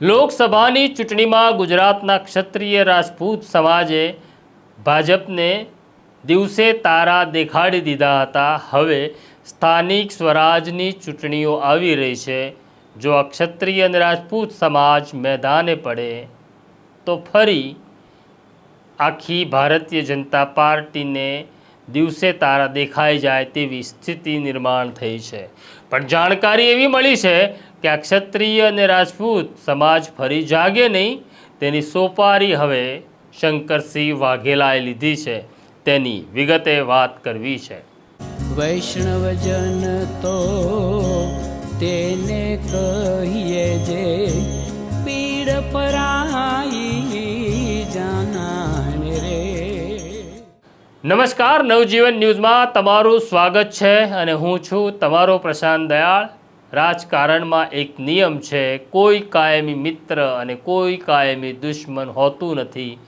લોકસભાની ચૂંટણીમાં ગુજરાતના ક્ષત્રિય રાજપૂત સમાજે ભાજપને દિવસે તારા દેખાડી દીધા હતા. હવે સ્થાનિક સ્વરાજની ચૂંટણીઓ આવી રહી છે. જો આ ક્ષત્રિય અને રાજપૂત સમાજ મેદાને પડે, તો ફરી આખી ભારતીય જનતા પાર્ટીને દિવસે તારા દેખાઈ જાય તેવી સ્થિતિ નિર્માણ થઈ છે. પણ જાણકારી એવી મળી છે કે આ ક્ષત્રિય અને રાજપૂત સમાજ ફરી જાગે નહીં તેની સોપારી હવે શંકરસિંહ વાઘેલાએ લીધી છે. તેની વિગતે વાત કરવી છે. વૈષ્ણવજન તો તેને કહીએ જે પીડ પરાઈ જાનાને રે. નમસ્કાર નવજીવન ન્યૂઝમાં તમારું સ્વાગત છે અને હું છું તમારો પ્રશાંત દયાળ. રાજકારણમાં એક નિયમ છે, કોઈ કાયમી મિત્ર અને કોઈ કાયમી દુશ્મન હોતું નથી.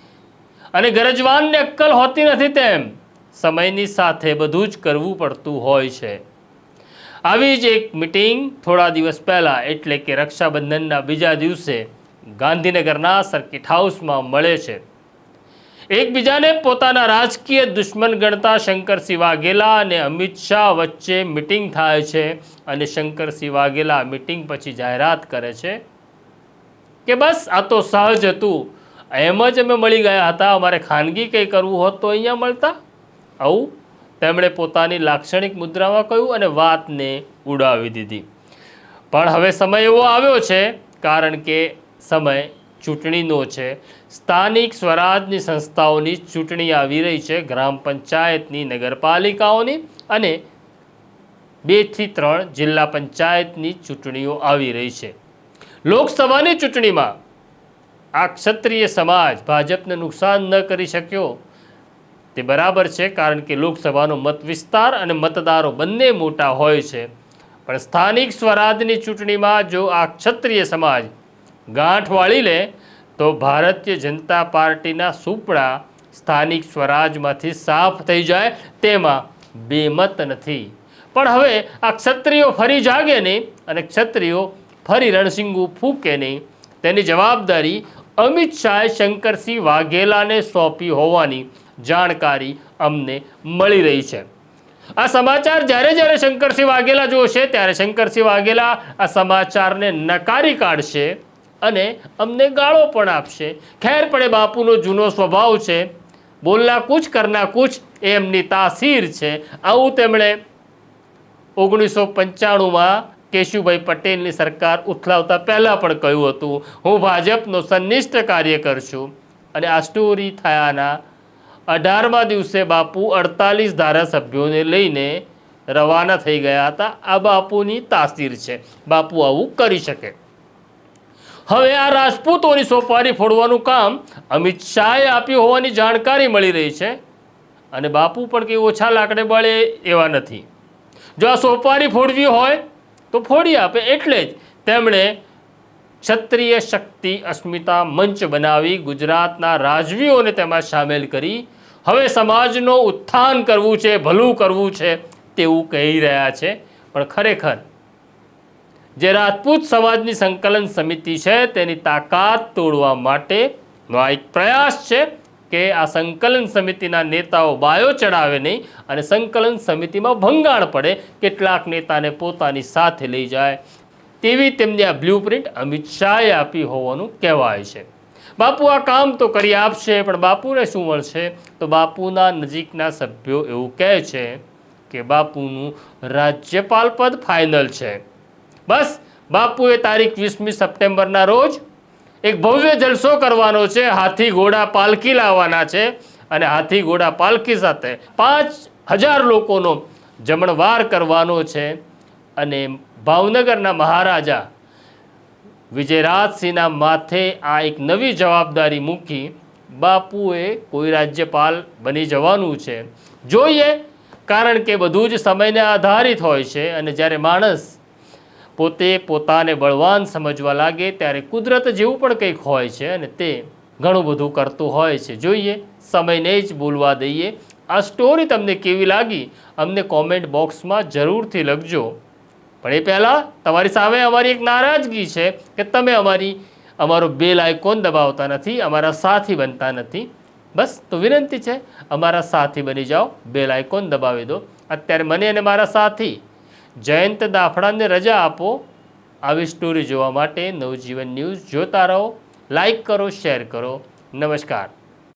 અને ગરજવાનને અક્કલ હોતી નથી તેમ, સમયની સાથે બધું જ કરવું પડતું હોય છે. આવી જ એક મિટિંગ થોડા દિવસ પહેલાં, એટલે કે રક્ષાબંધનના બીજા દિવસે, ગાંધીનગરના સર્કિટ હાઉસમાં મળે છે. એકબીજાને પોતાના રાજકીય દુશ્મન ગણતા શંકરસિંહ વાઘેલા અને અમિત શાહ વચ્ચે મિટિંગ થાય છે અને શંકરસિંહ વાઘેલા મિટિંગ પછી જાહેરાત કરે છે કે બસ આ તો સહજ હતું. એમ જ અમે મળી ગયા હતા. અમારે ખાનગી કંઈ કરવું હોત તો અહીંયા મળતા. આવું તેમણે પોતાની લાક્ષણિક મુદ્રામાં કહ્યું અને વાતને ઉડાવી દીધી. પણ હવે સમય એવો આવ્યો છે, કારણ કે સમય ચૂંટણીનો છે. સ્થાનિક સ્વરાજની સંસ્થાઓની ચૂંટણી આવી રહી છે. ગ્રામ પંચાયતની નગરપાલિકાઓની અને બેથી ત્રણ જિલ્લા પંચાયતની ચૂંટણીઓ આવી રહી છે. લોકસભાની ચૂંટણીમાં આ ક્ષત્રિય સમાજ ભાજપને નુકસાન ન કરી શક્યો. તે બરાબર છે, કારણ કે લોકસભાનો મત વિસ્તાર અને મતદારો બંને મોટા હોય છે. પણ સ્થાનિક સ્વરાજની ચૂંટણીમાં જો આ ક્ષત્રિય સમાજ ગાંઠ વાળી લે તો ભારતીય જનતા પાર્ટીના સુપડા સ્થાનિક સ્વરાજમાંથી સાફ થઈ જાય તેમાં બેમત નથી. પણ હવે આ ક્ષત્રિયો ફરી જાગે નહીં અને ક્ષત્રિયો ફરી રણસિંગુ ફૂકે નહીં. તેની જવાબદારી અમિત શાહે શંકરસિંહ વાઘેલાને સોંપી હોવાની જાણકારી અમને મળી રહી છે. આ સમાચાર જ્યારે જ્યારે શંકરસિંહ વાઘેલા જોશે, ત્યારે શંકરસિંહ વાઘેલા આ સમાચારને નકારી કાઢશે. અને અમને ગાળો પણ આપશે. ખેર પડે બાપુનો જૂનો સ્વભાવ છે. બોલના કુછ કરના કુછ એમની તાસીર છે. આવું તેમણે ઓગણીસો પંચાણુંમાં કેશુભાઈ પટેલની સરકાર ઉથલાવતા પહેલાં પણ કહ્યું હતું. હું ભાજપનો સંનિષ્ઠ કાર્યકર છું અને આ સ્ટોરી થયાના અઢારમા દિવસે બાપુ અડતાલીસ ધારાસભ્યોને લઈને રવાના થઈ ગયા હતા. આ બાપુની તાસીર છે. બાપુ આવું કરી શકે. હવે આ રાજપૂતોની સોપારી ફોડવાનું કામ અમિત શાહે આપ્યું હોવાની જાણકારી મળી રહી છે અને બાપુ પણ કંઈ ઓછા લાકડે બળે એવા નથી. જો આ સોપારી ફોડવી હોય તો ફોડી આપે એટલે જ તેમણે ક્ષત્રિય શક્તિ અસ્મિતા મંચ બનાવી ગુજરાતના રાજવીઓને તેમાં સામેલ કરી. હવે સમાજનો ઉત્થાન કરવું છે, ભલું કરવું છે તેવું કહી રહ્યા છે. પણ ખરેખર જે રાજપૂત સમાજની સંકલન સમિતિ છે, તેની તાકાત તોડવા માટેનો આ એક પ્રયાસ છે કે આ સંકલન સમિતિના નેતાઓ બાયો ચડાવે નહીં અને સંકલન સમિતિમાં ભંગાણ પડે, કેટલાક નેતાને પોતાની સાથે લઈ જાય. તેવી તેમની આ બ્લુપ્રિન્ટ અમિત શાહે આપી હોવાનું કહેવાય છે. બાપુ આ કામ તો કરી આપશે, પણ બાપુને શું મળશે? તો બાપુના નજીકના સભ્યો એવું કહે છે કે બાપુનું રાજ્યપાલ પદ ફાઇનલ છે. બસ, બાપુએ તારીખ વીસમી સપ્ટેમ્બરના રોજ એક ભવ્ય જલસો કરવાનો છે, હાથી ઘોડા પાલખી લાવવાના છે અને હાથી ઘોડા પાલખી સાથે પાંચ હજાર લોકોનો જમણવાર કરવાનો છે અને ભાવનગરના મહારાજા વિજયરાજસિંહના માથે આ એક નવી જવાબદારી મૂકી બાપુએ કોઈ રાજ્યપાલ બની જવાનું છે. જોઈએ, કારણ કે બધું જ સમયને આધારિત હોય છે અને જ્યારે માણસ પોતે પોતાને બળવાન સમજવા લાગે ત્યારે કુદરત જેવું પણ કંઈક હોય છે અને તે ઘણું બધું કરતું હોય છે. જોઈએ, સમયને જ બોલવા દઈએ. આ સ્ટોરી તમને કેવી લાગી? અમને કોમેન્ટ બોક્સમાં જરૂરથી લખજો. પણ એ પહેલાં તમારી સામે અમારી એક નારાજગી છે કે તમે અમારી, અમારો બેલ આઇકોન દબાવતા નથી, અમારા સાથી બનતા નથી. બસ, તો વિનંતી છે, અમારા સાથી બની જાઓ બેલ આઇકોન દબાવી દો. અત્યારે મને અને મારા સાથી જયંત દાફડાને રજા આપો. આવી સ્ટોરી જોવા માટે નવજીવન ન્યૂઝ જોતા રહો. લાઈક કરો શેર કરો. નમસ્કાર.